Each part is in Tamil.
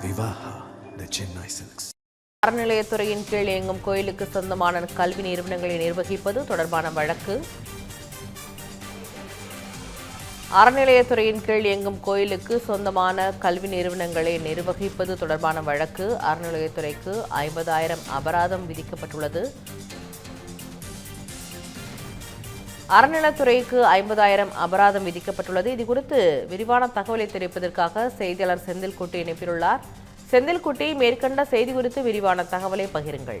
Vivaha, த சென்னை சில்க்ஸ் அறநிலையத்துறையின் கீழ் இயங்கும் கோயிலுக்கு சொந்தமான கல்வி நிறுவனங்களை நிர்வகிப்பது தொடர்பான வழக்கு. அறநிலையத்துறையின் கீழ் இயங்கும் கோயிலுக்கு சொந்தமான கல்வி நிறுவனங்களை நிர்வகிப்பது தொடர்பான வழக்கு. அறநிலையத்துறைக்கு ஐம்பதாயிரம் அபராதம் விதிக்கப்பட்டுள்ளது. அறநிலைத்துறைக்கு ஐம்பதாயிரம் அபராதம் விதிக்கப்பட்டுள்ளது. இது குறித்து விரிவான தகவலை தெரிவிப்பதற்காக செய்தியாளர் செந்தில்குட்டி இணைப்பிலுள்ளார். செந்தில்குட்டி மேற்கண்ட செய்தி குறித்து விரிவான தகவலை பகிருங்கள்.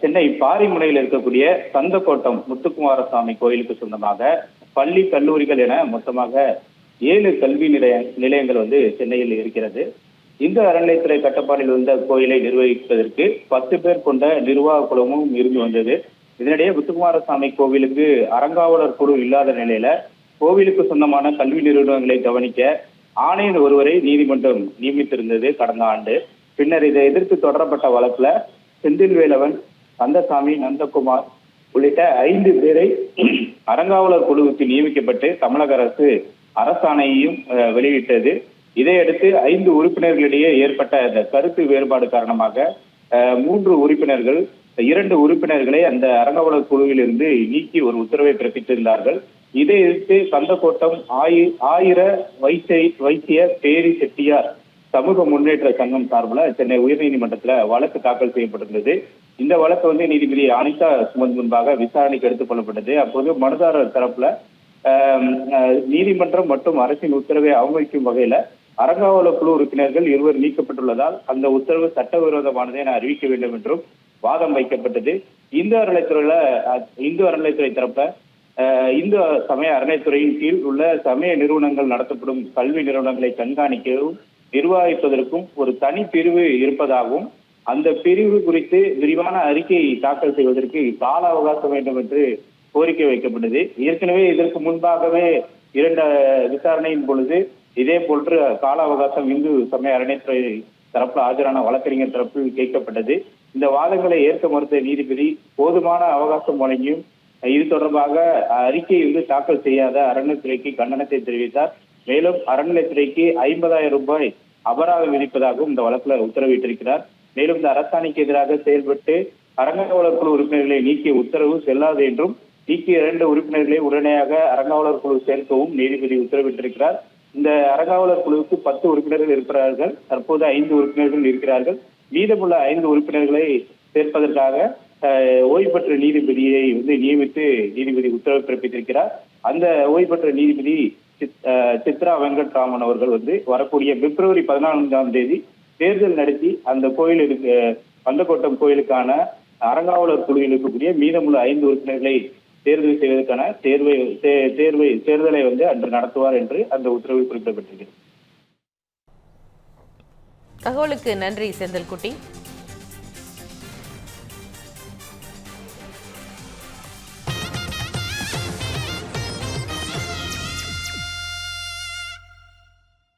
சென்னை பாரிமுனையில் இருக்கக்கூடிய சந்தக்கோட்டம் முத்துக்குமாரசாமி கோயிலுக்கு சொந்தமாக பள்ளி கல்லூரிகள் என மொத்தமாக ஏழு கல்வி நிலைய நிலையங்கள் வந்து சென்னையில் இருக்கிறது. இந்த அறநிலையத்துறை கட்டுப்பாட்டில் இருந்த கோயிலை நிர்வகிப்பதற்கு பத்து பேர் கொண்ட நிர்வாக குழுமும் இருந்து வந்தது. இதனிடையே முத்துக்குமாரசாமி கோவிலுக்கு அறங்காவலர் குழு இல்லாத நிலையில கோவிலுக்கு சொந்தமான கல்வி நிறுவனங்களை கவனிக்க ஆணையர் ஒருவரை நீதிமன்றம் நியமித்திருந்தது கடந்த ஆண்டு. பின்னர் இதை எதிர்த்து தொடரப்பட்ட வழக்குல செந்தில் வேலவன் கந்தசாமி நந்தகுமார் உள்ளிட்ட ஐந்து பேரை அறங்காவலர் குழுவுக்கு நியமிக்கப்பட்டு தமிழக அரசு அரசாணையையும் அஹ், வெளியிட்டது. இதையடுத்து ஐந்து உறுப்பினர்களிடையே ஏற்பட்ட இந்த கருத்து வேறுபாடு காரணமாக அஹ், மூன்று உறுப்பினர்கள் இரண்டு உறுப்பினர்களை அந்த அரங்கவல குழுவில் இருந்து நீக்கி ஒரு உத்தரவை பிறப்பித்திருந்தார்கள். இதை எதிர்த்து கந்தக்கோட்டம் ஆயி ஆயிர வைத்திய வைத்திய பேரி செட்டியார் சமூக முன்னேற்ற சங்கம் சார்பில் சென்னை உயர்நீதிமன்றத்தில் வழக்கு தாக்கல் செய்யப்பட்டிருந்தது. இந்த வழக்கு வந்து நீதிபதி அனிதா சுமந்த் முன்பாக விசாரணைக்கு எடுத்துக் கொள்ளப்பட்டது. அப்போது மனுதாரர் தரப்புல அஹ், நீதிமன்றம் மற்றும் அரசின் உத்தரவை அவமதிக்கும் வகையில அரங்காவல குழு உறுப்பினர்கள் இருவர் நீக்கப்பட்டுள்ளதால் அந்த உத்தரவு சட்டவிரோதமானது என அறிவிக்க வேண்டும் என்றும் வாதம் வைக்கப்பட்டது. இந்து அறநிலைத்துறையில அஹ், இந்து அறநிலைத்துறை தரப்ப இந்து சமய அறநிலைத்துறையின் கீழ் உள்ள சமய நிறுவனங்கள் நடத்தப்படும் கல்வி நிறுவனங்களை கண்காணிக்கவும் நிர்வகிப்பதற்கும் ஒரு தனி பிரிவு இருப்பதாகவும் அந்த பிரிவு குறித்து விரிவான அறிக்கை தாக்கல் செய்வதற்கு கால அவகாசம் வேண்டும் என்று கோரிக்கை வைக்கப்பட்டது. ஏற்கனவே இதற்கு முன்பாகவே இரண்டு விசாரணையின் பொழுது இதே போன்று கால அவகாசம் இந்து சமய அறநிலைத்துறை தரப்பில் ஆஜரான வழக்கறிஞர் தரப்பில் கேட்கப்பட்டது. இந்த வாதங்களை ஏற்க மறுத்த நீதிபதி போதுமான அவகாசம் வழங்கியும் இது தொடர்பாக அறிக்கை வந்து தாக்கல் செய்யாத அறநிலைத்துறைக்கு கண்டனத்தை தெரிவித்தார். மேலும் அறநிலைத்துறைக்கு ஐம்பதாயிரம் ரூபாய் அபராதம் விதிப்பதாகவும் இந்த வழக்குல உத்தரவிட்டிருக்கிறார். மேலும் இந்த அரசாணைக்கு எதிராக செயல்பட்டு அரங்காவலர் குழு உறுப்பினர்களை நீக்கிய உத்தரவு செல்லாது என்றும் நீக்கிய இரண்டு உறுப்பினர்களை உடனடியாக அறங்காவலர் குழு சேர்க்கவும் நீதிபதி உத்தரவிட்டிருக்கிறார். இந்த அரங்காவலர் குழுவுக்கு பத்து உறுப்பினர்கள் இருக்கிறார்கள். தற்போது ஐந்து உறுப்பினர்கள் இருக்கிறார்கள். மீதமுள்ள ஐந்து உறுப்பினர்களை சேர்ப்பதற்காக ஓய்வு பெற்ற நீதிபதியை வந்து நியமித்து நீதிபதி உத்தரவு பிறப்பித்திருக்கிறார். அந்த ஓய்வு பெற்ற நீதிபதி சித்- சித்ரா வெங்கட்ராமன் அவர்கள் வந்து வரக்கூடிய பிப்ரவரி பதினான்காம் தேதி தேர்தல் நடத்தி அந்த கோயிலுக்கு பந்தக்கோட்டம் கோயிலுக்கான அறங்காவலர் குழுவில் இருக்கக்கூடிய மீதமுள்ள ஐந்து உறுப்பினர்களை தேர்தல் செய்வதற்கான தேர்வை தே- தேர்வை தேர்தலை வந்து அன்று நடத்துவார் என்று அந்த உத்தரவில் குறிப்பிடப்பட்டிருக்கிறது. தகவலுக்கு நன்றி செந்தில்குட்டி.